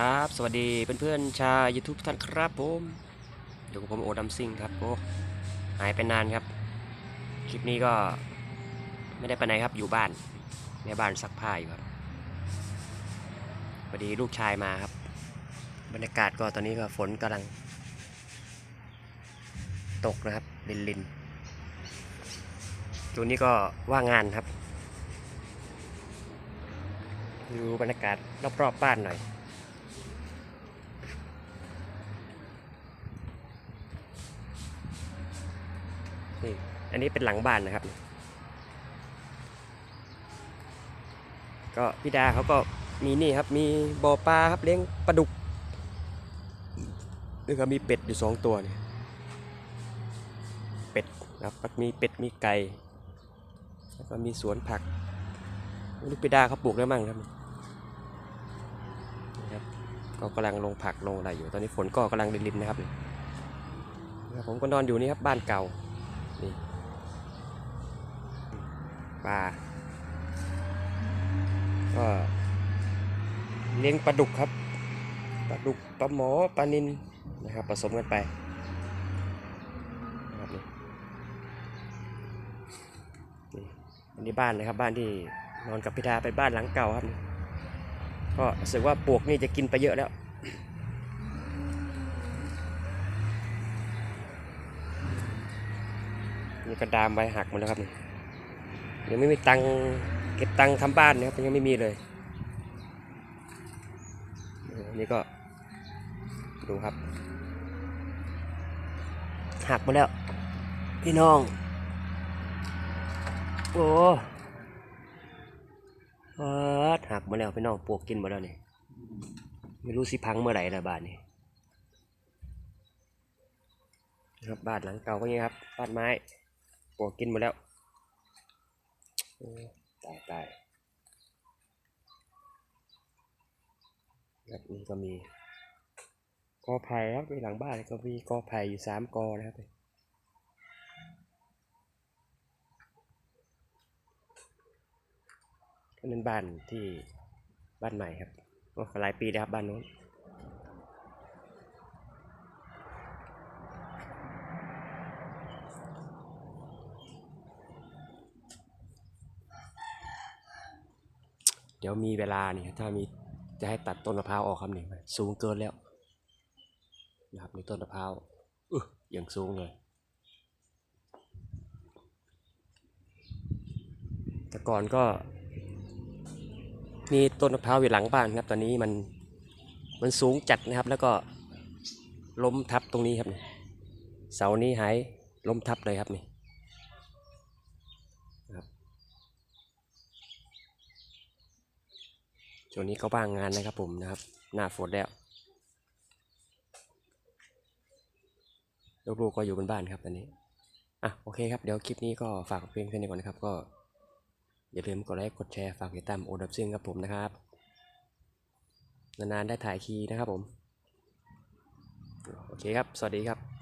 ครับ สวัสดีเพื่อนๆชาว YouTube ท่านครับผมอยู่กับผมโอดัมซิงครับโอ้หายไปนานครับ คลิปนี้ก็ไม่ได้ไปไหนครับอยู่บ้านในบ้านซักผ้าอยู่ครับพอดีลูกชายมาครับ บรรยากาศก็ตอนนี้ก็ฝนกำลัง ตกนะครับ ลินลินตัวนี้ก็ว่างงานครับดูบรรยากาศรอบๆบ้านหน่อย นี่อันนี้เป็นหลังบ้านนะครับ ก็พี่ดาเขาก็มีนี่ครับ มีบ่อปลาครับเลี้ยงปลาดุกแล้วก็มีเป็ดอยู่สองตัวเนี่ยเป็ดนะครับมีเป็ดมีไก่แล้วก็มีสวนผักลูกพี่ดาเขาปลูกได้มั่งครับนี่ครับก็กำลังลงผักลงอะไรอยู่ตอนนี้ฝนก็กำลังรินๆนะครับนะครับผมก็นอนอยู่นี่ครับบ้านเก่า นี่ปลาก็เลี้ยงปลาดุกครับปลาดุกปลาหมอปลานินนะครับผสมกันไปนะครับนี่อันนี้บ้านนะครับบ้านที่นอนกับพิธาเป็นบ้านหลังเก่าครับ ก็รู้สึกว่าปลวกนี่จะกินไปเยอะแล้ว นี่กระดามใบหักหมดแล้วครับนี่ยังไม่มีตังเก็บตังทำบ้านนะครับยังไม่มีเลยนี่ก็ดูครับ หักหมดแล้ว พี่น้อง โอ้หักหมดแล้วพี่น้องปวกกินหมดแล้วนี่ไม่รู้สิพังเมื่อไหร่ละบ้านนี้นะครับบ้านหลังเก่าก็ย่างครับบ้านไม้ ปวกกินหมดแล้วตายตายแบบนี้ก็มีกอไผ่ครับในหลังบ้านก็มีกอไผ่อยู่สามกอนะครับก็เป็นบ้านที่บ้านใหม่ครับก็หลายปีแล้วครับบ้านโน้น เดี๋ยวมีเวลาเนี่ยถ้ามีจะให้ตัดต้นมะพร้าวออกครับนี่สูงเกินแล้วนะครับในต้นมะพร้าวอึะอย่างสูงเลยแต่ก่อนก็ มีต้นมะพร้าวอยู่หลังบ้านครับ ตอนนี้มันมันสูงจัดนะครับ แล้วก็ล้มทับตรงนี้ครับเสานี้หายล้มทับเลยครับนี่ ช่วงนี้ก็บ้างงานนะครับผมนะครับ หน้าฝนแล้วลูกๆก็อยู่บนบ้านครับตอนนี้อะโอเคครับเดี๋ยวคลิปนี้ก็ฝากเพียงแค่นี้ก่อนนะครับ ก็อย่าลืมกดไลค์กดแชร์ฝากติดตามโอดับซิงครับผมนะครับ นานๆได้ถ่ายคีนะครับผม โอเคครับ สวัสดีครับ